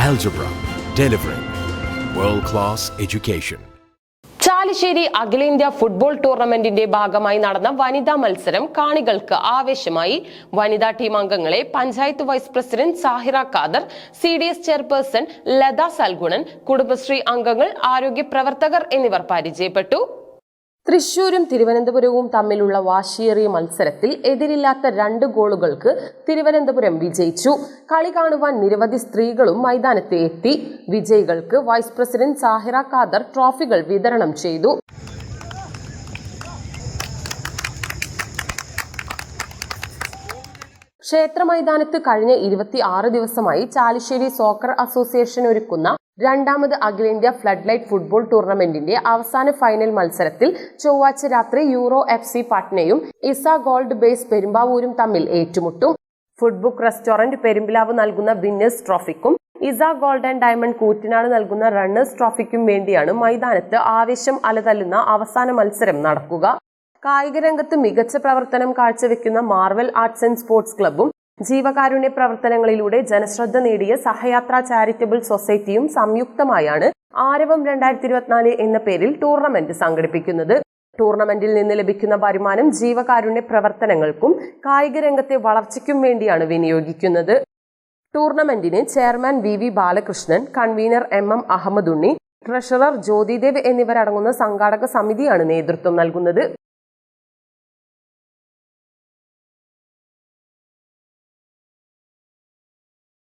Algebra, delivering world class education. Chalissery അഖിലേന്ത്യാ football ടൂർണമെന്റിന്റെ ഭാഗമായി നടന്ന വനിതാ മത്സരം കാണികൾക്ക് ആവേശമായി വനിതാ ടീം അംഗങ്ങളെ panchayat vice president Sahira Khader C D S chairperson Latha Salgunan Kudumbashree അംഗങ്ങൾ ആരോഗ്യ പ്രവർത്തകർ എന്നിവർ പരിചയപ്പെട്ടു തൃശൂരും തിരുവനന്തപുരവും തമ്മിലുള്ള വാശിയേറിയ മത്സരത്തിൽ എതിരില്ലാത്ത രണ്ട് ഗോളുകൾക്ക് തിരുവനന്തപുരം വിജയിച്ചു. കളി കാണുവാൻ നിരവധി സ്ത്രീകളും മൈതാനത്ത് എത്തി വിജയികൾക്ക് വൈസ് പ്രസിഡന്റ് സാഹിറ ഖാദർ ട്രോഫികൾ വിതരണം ചെയ്തു. ക്ഷേത്ര മൈതാനത്ത് കഴിഞ്ഞ ഇരുപത്തി ആറ് ദിവസമായി ചാലിശ്ശേരി സോക്കർ അസോസിയേഷൻ ഒരുക്കുന്ന രണ്ടാമത് അഖിലേന്ത്യാ ഫ്ലഡ് ലൈറ്റ് ഫുട്ബോൾ ടൂർണമെന്റിന്റെ അവസാന ഫൈനൽ മത്സരത്തിൽ ചൊവ്വാഴ്ച രാത്രി യൂറോ എഫ് സി പാട്നയും ഇസ ഗോൾഡ് ബേസ് പെരുമ്പാവൂരും തമ്മിൽ ഏറ്റുമുട്ടും. ഫുഡ്ബുക്ക് റെസ്റ്റോറന്റ് പെരുമ്പിലാവ് നൽകുന്ന winners ട്രോഫിക്കും Isa gold and diamond Koottanad നൽകുന്ന റണ്ണേഴ്സ് ട്രോഫിക്കും വേണ്ടിയാണ് മൈതാനത്ത് ആവേശം അലതല്ലുന്ന അവസാന മത്സരം നടക്കുക. കായിക രംഗത്ത് മികച്ച പ്രവർത്തനം കാഴ്ചവെക്കുന്ന മാർവൽ ആർട്സ് ആൻഡ് സ്പോർട്സ് ക്ലബ്ബും ജീവകാരുണ്യ പ്രവർത്തനങ്ങളിലൂടെ ജനശ്രദ്ധ നേടിയ സഹയാത്ര ചാരിറ്റബിൾ സൊസൈറ്റിയും സംയുക്തമായാണ് ആരവം രണ്ടായിരത്തി ഇരുപത്തിനാല് എന്ന പേരിൽ ടൂർണമെന്റ് സംഘടിപ്പിക്കുന്നത്. ടൂർണമെന്റിൽ നിന്ന് ലഭിക്കുന്ന വരുമാനം ജീവകാരുണ്യ പ്രവർത്തനങ്ങൾക്കും കായിക രംഗത്തെ വളർച്ചയ്ക്കും വേണ്ടിയാണ് വിനിയോഗിക്കുന്നത്. ടൂർണമെന്റിന് chairman V V Balakrishnan convener M M Ahammedunni treasurer Jyothidev എന്നിവരടങ്ങുന്ന സംഘാടക സമിതിയാണ് നേതൃത്വം നൽകുന്നത്.